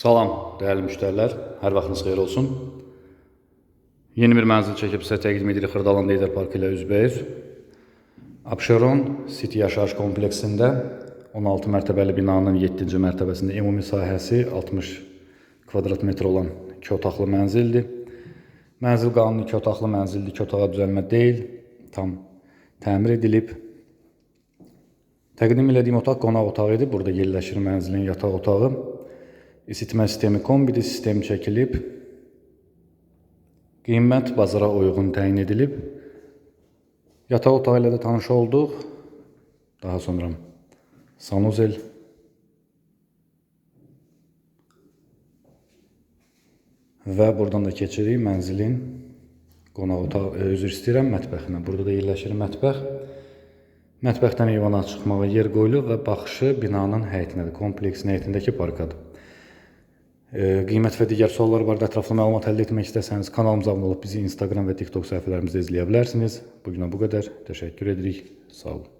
Salam, dəyərli müştərilər. Hər vaxtınız xeyir olsun. Yeni bir mənzil çəkib sizə təqdim edirik Xırdalan Leydər Parkı ilə üzbəyiz. Abşeron City yaşayış kompleksində 16 mərtəbəli binanın 7-ci mərtəbəsində ümumi sahəsi 60 kvadrat metr olan 2 otaqlı mənzildir. Mənzil qanuni 2 otaqlı mənzildir, 2 otağa düzəlmə deyil, tam təmir edilib. Təqdim elədiyim otaq qonaq otağı idi. Burada yerləşir mənzilin yataq otağı. İsitmə sistemi kombidir, sistem çəkilib. Qiymət bazara uyğun təyin edilib. Yataq otağı ilə də tanış olduq. Daha sonra sanuzel və buradan da keçirik mənzilin qonaq otağı, e, üzr istəyirəm, mətbəxinə. Burada da yerləşir mətbəx. Mətbəxdən eyvana çıxmağa yer qoyulub və baxışı binanın həyətinədir, kompleksin həyətindəki parkadır. Qiymət və digər suallar barədə ətraflı məlumat əldə etmək istəsəniz kanalımıza abunə olub bizi Instagram və TikTok səhifələrimizdə izləyə bilərsiniz. Bu günə bu qədər. Təşəkkür edirik. Sağ olun.